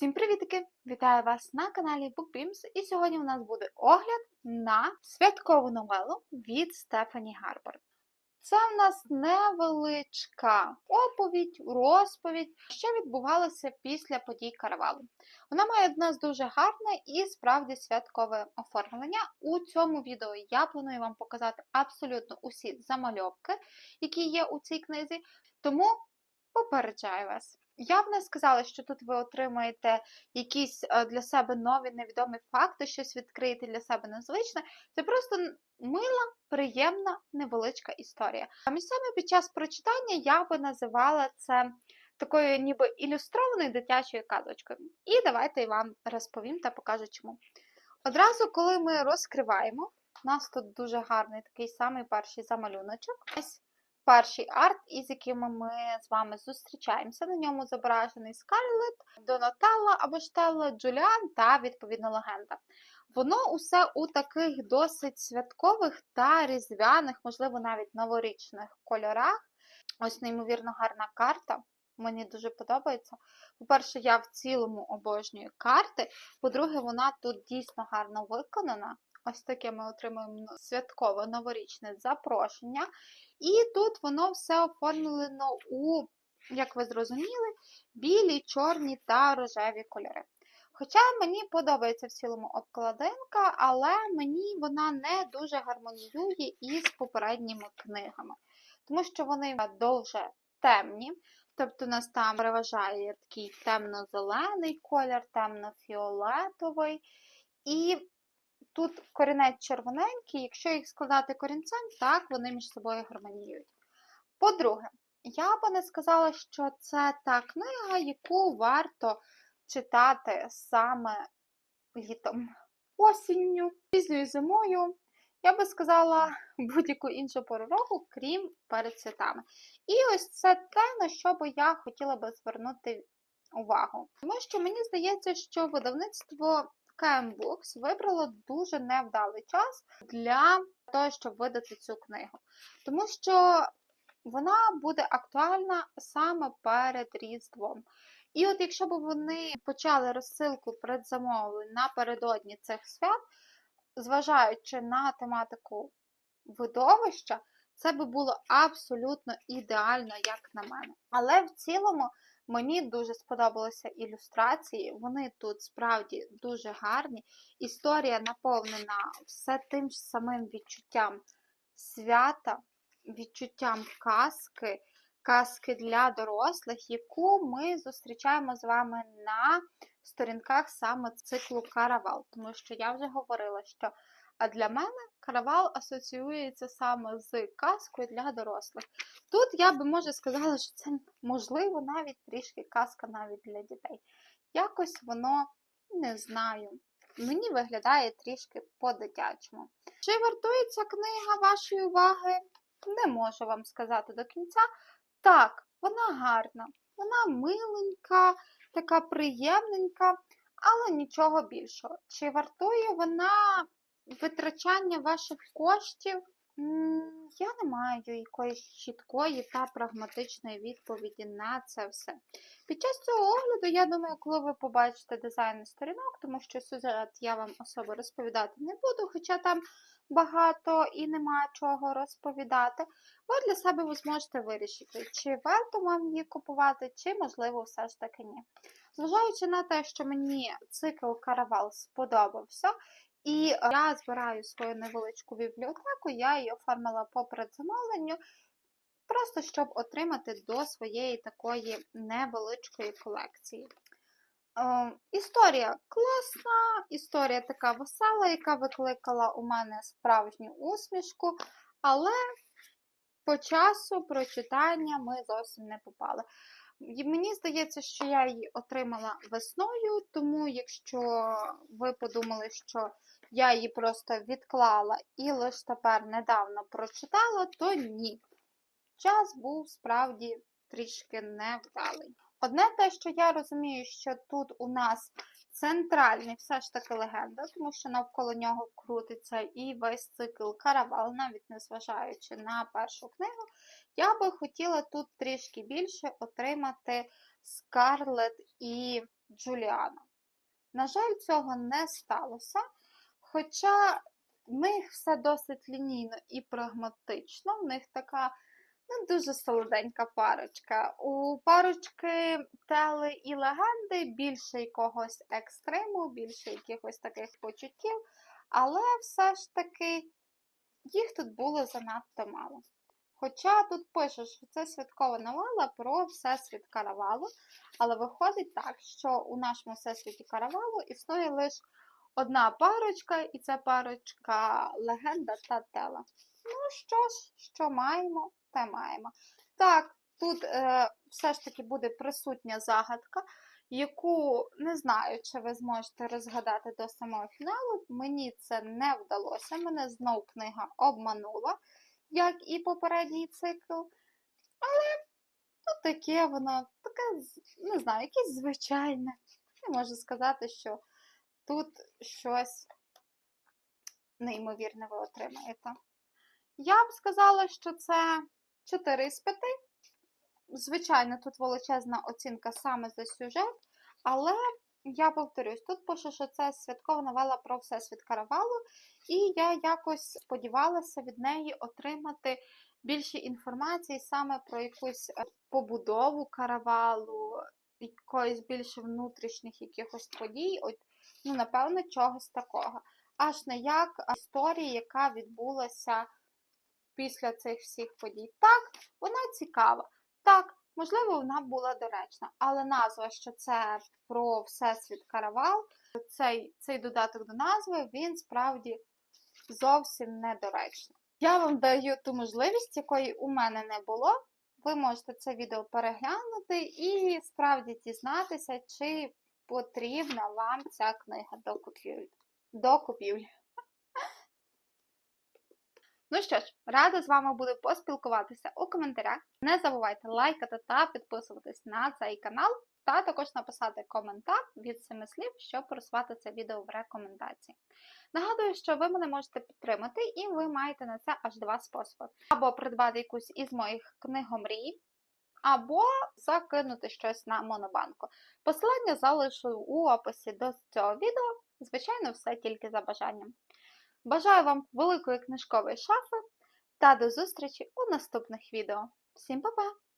Всім привітки! Вітаю вас на каналі BookBeams і сьогодні у нас буде огляд на святкову новелу від Стефані Гарбор. Це в нас невеличка оповідь, розповідь, що відбувалося після подій каравалу. Вона має одне нас дуже гарне і справді святкове оформлення. У цьому відео я планую вам показати абсолютно усі замальовки, які є у цій книзі, тому попереджаю вас. Я б не сказала, що тут ви отримаєте якісь е, для себе нові невідомі факти, щось відкриєте для себе незвичне. Це просто мила, приємна, невеличка історія. А місцями під час прочитання я би називала це такою ніби ілюстрованою дитячою казочкою. І давайте я вам розповім та покажу чому. Одразу, коли ми розкриваємо, у нас тут дуже гарний такий самий перший замалюночок. Ось перший арт, із якими ми з вами зустрічаємося. На ньому зображений Скарлет, Донателла або Штелла, Джуліан та, відповідно, легенда. Воно усе у таких досить святкових та різдвяних, можливо, навіть новорічних кольорах. Ось, неймовірно, гарна карта. Мені дуже подобається. По-перше, я в цілому обожнюю карти. По-друге, вона тут дійсно гарно виконана. Ось таке ми отримуємо святкове новорічне запрошення. І тут воно все оформлено у, як ви зрозуміли, білі, чорні та рожеві кольори. Хоча мені подобається в цілому обкладинка, але мені вона не дуже гармоніює із попередніми книгами, тому що вони дуже темні. Тобто у нас там переважає такий темно-зелений колір, темно-фіолетовий. І тут корінець червоненький, якщо їх складати корінцем, так вони між собою гармоніюють. По-друге, я би не сказала, що це та книга, яку варто читати саме літом, осінню, пізньою зимою. Я би сказала будь-яку іншу пору року, крім перед святами. І ось це те, на що би я хотіла би звернути увагу. Тому що мені здається, що видавництво Books вибрало дуже невдалий час для того, щоб видати цю книгу. Тому що вона буде актуальна саме перед Різдвом. І от якщо б вони почали розсилку предзамовлень напередодні цих свят, зважаючи на тематику видовища, це би було абсолютно ідеально, як на мене. Але в цілому мені дуже сподобалися ілюстрації, вони тут справді дуже гарні. Історія наповнена все тим ж самим відчуттям свята, відчуттям казки, казки для дорослих, яку ми зустрічаємо з вами на сторінках саме циклу Каравал. Тому що я вже говорила, що для мене каравал асоціюється саме з казкою для дорослих. Тут я би може сказала, що це можливо навіть трішки казка навіть для дітей. Якось воно не знаю. Мені виглядає трішки по-дитячому. Чи вартується книга вашої уваги? Не можу вам сказати до кінця. Так, вона гарна, вона миленька, така приємненька, але нічого більшого. Чи вартує вона витрачання ваших коштів? Я не маю якоїсь чіткої та прагматичної відповіді на це все. Під час цього огляду, я думаю, коли ви побачите дизайн сторінок, тому що сюжет я вам особо розповідати не буду, хоча там багато і немає чого розповідати, ви для себе ви зможете вирішити, чи варто вам її купувати, чи, можливо, все ж таки ні. Зважаючи на те, що мені цикл Каравал сподобався, і я збираю свою невеличку бібліотеку, я її оформила по предзамовленню, просто щоб отримати до своєї такої невеличкої колекції. Е, історія класна, історія така весела, яка викликала у мене справжню усмішку, але по часу прочитання ми зовсім не попали. Мені здається, що я її отримала весною, тому якщо ви подумали, що я її просто відклала і лише тепер недавно прочитала, то ні. Час був справді трішки невдалий. Одне те, що я розумію, що тут у нас центральний все ж таки легенда, тому що навколо нього крутиться і весь цикл каравал, навіть незважаючи на першу книгу, я би хотіла тут трішки більше отримати Скарлет і Джуліана. На жаль, цього не сталося. Хоча в них все досить лінійно і прагматично, в них така не дуже солоденька парочка. У парочки Тели і легенди більше якогось екстриму, більше якихось таких почуттів, але все ж таки їх тут було занадто мало. Хоча тут пише, що це святкова новела про всесвіт каравалу, але виходить так, що у нашому всесвіті каравалу існує лише одна парочка, і це парочка легенда та тела. Ну що ж, що маємо, те маємо. Так, тут е, все ж таки буде присутня загадка, яку не знаю, чи ви зможете розгадати до самого фіналу. Мені це не вдалося. Мене знов книга обманула, як і попередній цикл. Але ну, таке воно, таке, не знаю, якесь звичайне. Не можу сказати, що тут щось неймовірне ви отримаєте. Я б сказала, що це 4 з 5. Звичайно, тут величезна оцінка саме за сюжет, але я повторюсь, тут пише, що це святкова новела про всесвіт каравалу, і я якось сподівалася від неї отримати більше інформації саме про якусь побудову каравалу, якоїсь більше внутрішніх якихось подій, от, ну, напевно, чогось такого. Аж не як історії, яка відбулася після цих всіх подій. Так, вона цікава. Так, можливо, вона була доречна, але назва, що це про Всесвіт Каравал, цей, цей додаток до назви, він справді зовсім недоречний. Я вам даю ту можливість, якої у мене не було. Ви можете це відео переглянути і справді дізнатися, чи потрібна вам ця книга до купівлі. Ну що ж, рада з вами буде поспілкуватися у коментарях. Не забувайте лайкати та підписуватись на цей канал, та також написати коментар від семи слів, щоб просувати це відео в рекомендації. Нагадую, що ви мене можете підтримати, і ви маєте на це аж два способи: або придбати якусь із моїх книгомрій, або закинути щось на монобанку. Посилання залишу у описі до цього відео. Звичайно, все тільки за бажанням. Бажаю вам великої книжкової шафи та до зустрічі у наступних відео. Всім па-па!